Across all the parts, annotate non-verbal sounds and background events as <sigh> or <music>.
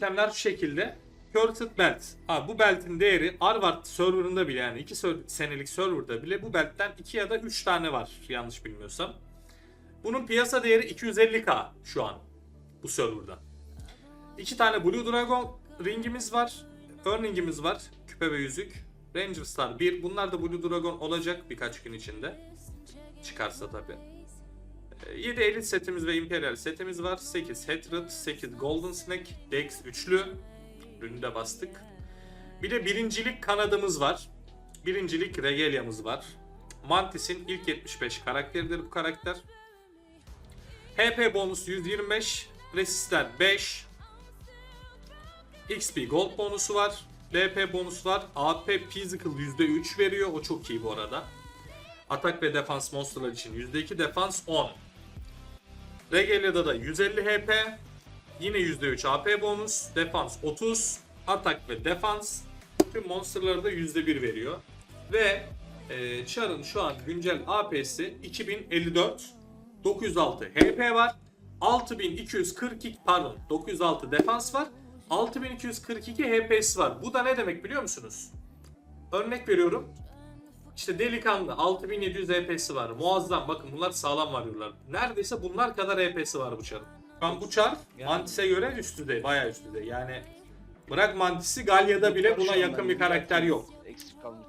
itemler şu şekilde. Cursed Belt. Ha, bu beltin değeri Harvard serverında bile yani 2 senelik serverda bile bu beltten 2 ya da 3 tane var yanlış bilmiyorsam. Bunun piyasa değeri 250k şu an bu serverda. İki tane Blue Dragon ringimiz var. Earning'imiz var. Küpe ve yüzük. Ranger Star 1. Bunlar da Blue Dragon olacak birkaç gün içinde. Çıkarsa tabi. 7 Elite setimiz ve Imperial setimiz var. 8 Hatred, 8 Golden Snake, Dex üçlü. Ürünü de bastık. Bir de birincilik kanadımız var. Birincilik Regelia'mız var. Mantis'in ilk 75 karakteridir bu karakter. HP bonus 125, Resistler 5, XP Gold bonusu var, DP bonusu var, AP Physical %3 veriyor, o çok iyi bu arada. Atak ve defans monsterlar için %2, defans 10. Regelia'da da 150 HP, yine %3 AP bonus, defans 30, atak ve defans tüm monsterlara da %1 veriyor. Ve e, Char'ın şu an güncel AP'si 2054, 906 HP var. 6242 pardon 906 defans var. 6242 HP'si var. Bu da ne demek biliyor musunuz? Örnek veriyorum. İşte delikanlı 6700 HP'si var. Muazzam bakın bunlar sağlam varıyorlar. Neredeyse bunlar kadar HP'si var bu çarın. Şu an bu çar Mantis'e göre üstüde. Bayağı üstüde. Yani bırak Mantis'i Galya'da bile buna yakın bir karakter yok. Eksik kalmış.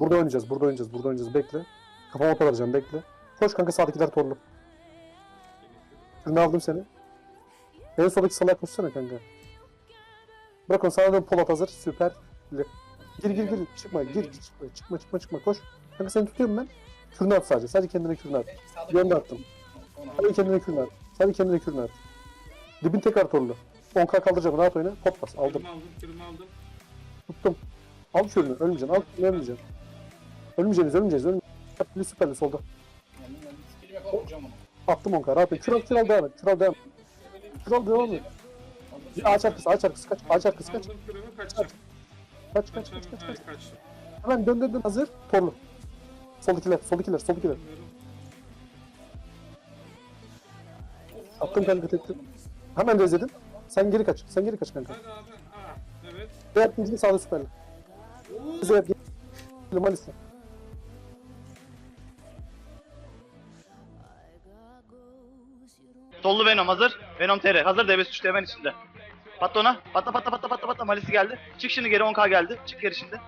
Burada oynayacağız, burada oynayacağız, burada oynayacağız. Bekle. Kafama oto vereceğim, bekle. Koş kanka sağdakiler torlu. Ürünü aldım seni. En soldaki salaya koşsana kanka. Bırak onu sana da Polat hazır. Süper. Gir gir gir. Çıkma gir. gir, Çıkma çıkma çıkma, çıkma. koş. Kanka seni tutuyorum ben. Kürünü at sadece. Sadece kendine kürünü at. Yönde attım. Sadece kendine kürünü at. Sadece kendine kürünü at. Dibin tekrar torlu. 10k kaldıracağım. Rahat oyna. Top bas. Aldım. Kırımı aldım, kırımı aldım. Tuttum. Al kürünü. Ölmeyeceksin. Al kürünü ölmeyeceksin. Ölmeyeceğiz. Ölmeyeceğiz. Ölmeyeceğiz. Süperli solda. Attım 10k. Rahat oyna. Kür al kür al devam et. Kür al devam et. Kür al devam et. Ağaç arkası. Ağaç arkası. Kaç. Ağaç arkası. Kaç. Aldım kırımı kaçacağım. Kaç kaç kaç kaç. Kaç. Kaçtım. Hemen dön dön dön. Hazır. Torlu. Soldakiler. Soldakiler. Soldakiler. Attım kanka tekli. Hemen rezledim. Sen geri kaç. Sen geri kaç kanka. Hadi abi. Ha, evet. Diğer ikincinin sağda süperli. Bize yap. Maalesef. Sollu Venom hazır. Venom TR hazır DBS 3 hemen içinde. Patla ona. Patla patla patla patla patla. Malisi geldi. Çık şimdi geri 10k geldi. Çık geri şimdi.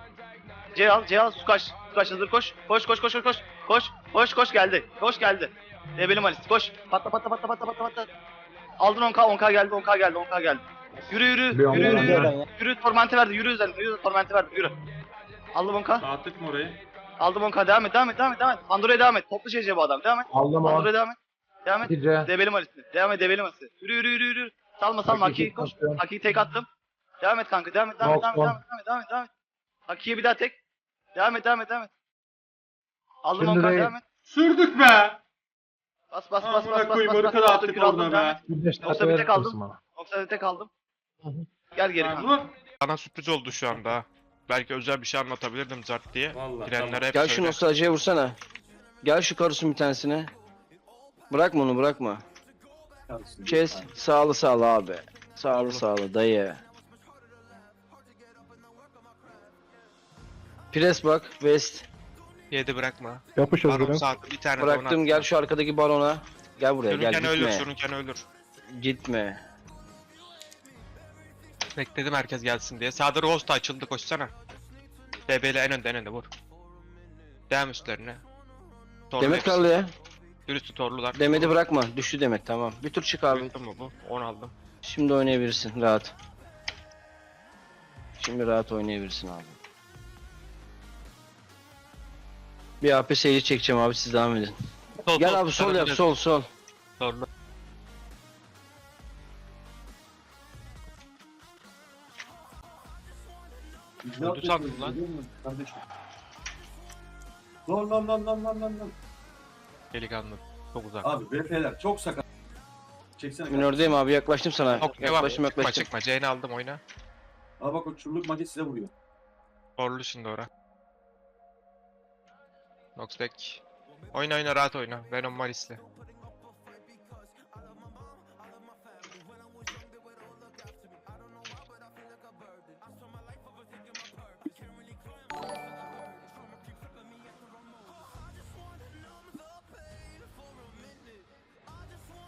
C al C al. Sukaş. Sukaş hazır koş. Koş koş koş koş koş. Koş. Koş koş geldi. Koş geldi. DB'li Malisi koş. Patla patla patla patla patla patla. Aldın 10k 10k geldi 10k geldi 10k geldi. Yürü yürü. Yürü yürü yürü. Yürü, yürü tormenti verdi. Yürü üzerine. Yürü tormenti verdi. Yürü. Aldım 10k. Dağıttık mı orayı? Aldım 10k. Devam et devam et devam et. Devam et. Pandora'ya devam et. Toplu CC bu adam. Devam et. Aldım. Pandora'ya devam et. Devam et. Debeli Malis'i. Devam et Debeli Malis'i. Yürü yürü yürü yürü. Salma salma Haki'yi koş. Haki'yi tek attım. Devam et kanka. Devam et devam et devam et Tamam, devam et devam et devam et. Haki'ye bir daha tek. Devam et devam et devam et. Aldım Şimdi 10 de- devam et. Sürdük be. Bas bas bas Amına bas bas koyayım, bas. bas. dağıttık Kür aldım, orada devam be. et. Bir beş Yoksa dakika bir verir tek aldım. misin bana? Yoksa bir tek aldım. Hı hı. Gel geri kanka. Bana sürpriz oldu şu anda. Belki özel bir şey anlatabilirdim Zart diye. Vallahi Girenlere hep Gel şu söyle. nostaljiye vursana. Gel şu karusun bir tanesine. Bırakma onu bırakma. Kes. Sağlı sağlı abi. Sağlı sağlı dayı. Pres bak. West. Yedi bırakma. Yapış Baron özgürüm. bir tane Bıraktım gel şu arkadaki barona. Gel buraya gel Sürünken ölür, gitme. sürünken ölür. Gitme. Bekledim herkes gelsin diye. Sağda Rose da açıldı koşsana. DB'li en önde en önde vur. Devam üstlerine. Torlu Demet hepsi. kaldı ya. Dürüstü torlular. Demedi bırakma. Düştü Demet tamam. Bir tur çık abi. Bıraktın mı bu? 10 aldım. Şimdi oynayabilirsin rahat. Şimdi rahat oynayabilirsin abi. Bir AP seyirci çekeceğim abi siz devam edin. Sol, Gel abi sol yap sol sol. Torlu. Ödü sandım lan. Kardeşim. Lan lan lan lan lan lan lan. Delikanlı. Çok uzak. Abi BF'ler çok sakat. Çeksene. Minördeyim abi yaklaştım sana. Yok devam. yaklaştım Çıkma yaklaştım. çıkma. Jane'i aldım oyna. Abi bak o çurluk maket size vuruyor. Torlu şimdi ora. Noxback. Oyna oyna rahat oyna. Venom Malis'le.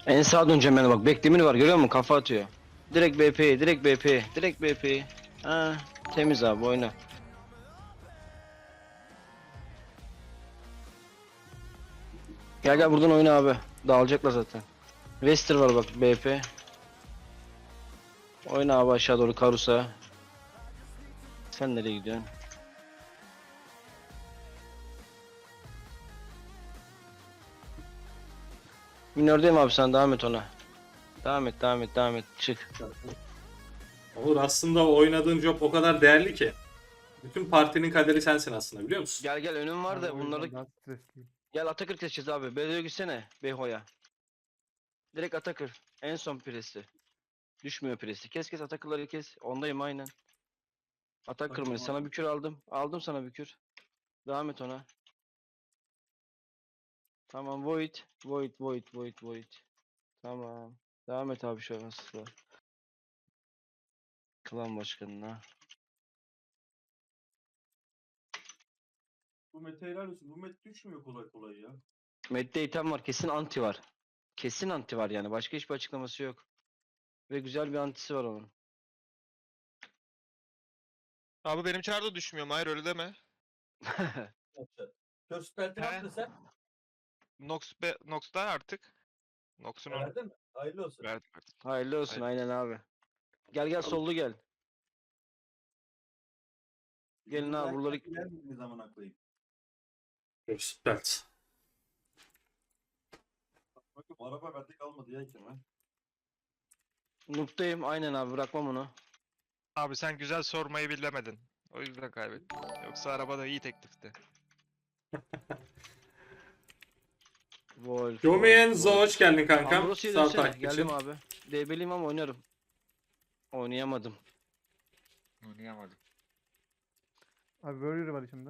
En sağa döneceğim yani bak. Beklemini var görüyor musun? Kafa atıyor. Direkt BP, direkt BP, direkt BP. Ha, temiz abi oyna. Gel gel buradan oyna abi. Dağılacaklar zaten. Wester var bak BP. Oyna abi aşağı doğru Karus'a. Sen nereye gidiyorsun? Minördeyim abi sen devam et ona. Devam et devam et devam et çık. Olur aslında oynadığın job o kadar değerli ki. Bütün partinin kaderi sensin aslında biliyor musun? Gel gel önüm var da bunları gel Atakır keseceğiz abi. Bedo'ya gitsene Beho'ya. Direkt Atakır. En son presi. Düşmüyor presi. Kes kes Atakırları kes. Ondayım aynen. Atak kırmızı. Sana bir kür aldım. Aldım sana bir kür. Devam et ona. Tamam Void. Void Void Void Void. Tamam. Devam et abi şu an asla. Klan başkanına. Bu Mete helal olsun. Bu Mete düşmüyor kolay kolay ya. Medde item var. Kesin anti var. Kesin anti var yani. Başka hiçbir açıklaması yok. Ve güzel bir antisi var onun. Abi benim çarda düşmüyor. Hayır öyle deme. <laughs> Kör He. yaptın sen? Nox, be, Nox'da artık. Nox'un onu Verdin mi? Hayırlı olsun. verdim artık. Hayırlı olsun Hayırlı aynen abi. Gel gel sollu gel. Gelin abi buraları Ne zamana koyayım? Respect. Bakın araba bende kalmadı ya Kemal. Noob'dayım aynen abi bırakmam onu. Abi sen güzel sormayı bilemedin. O yüzden kaybettin. Yoksa araba da iyi teklifti. <laughs> Wolf. Yomienzo hoş geldin kankam. Ambrosia'ya Sağ dönsene. takip için. Geldim abi. DB'liyim ama oynarım. Oynayamadım. Oynayamadım. Abi Warrior var içimde.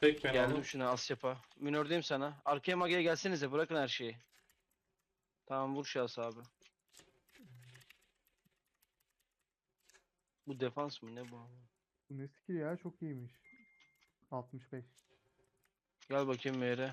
Tek ben Geldim oğlum. şuna Asyap'a. Minördeyim sana. Arkaya magaya gelsenize bırakın her şeyi. Tamam vur şahsı abi. Bu defans mı ne bu? Bu ne skill ya çok iyiymiş. 65. Gel bakayım Meğer'e.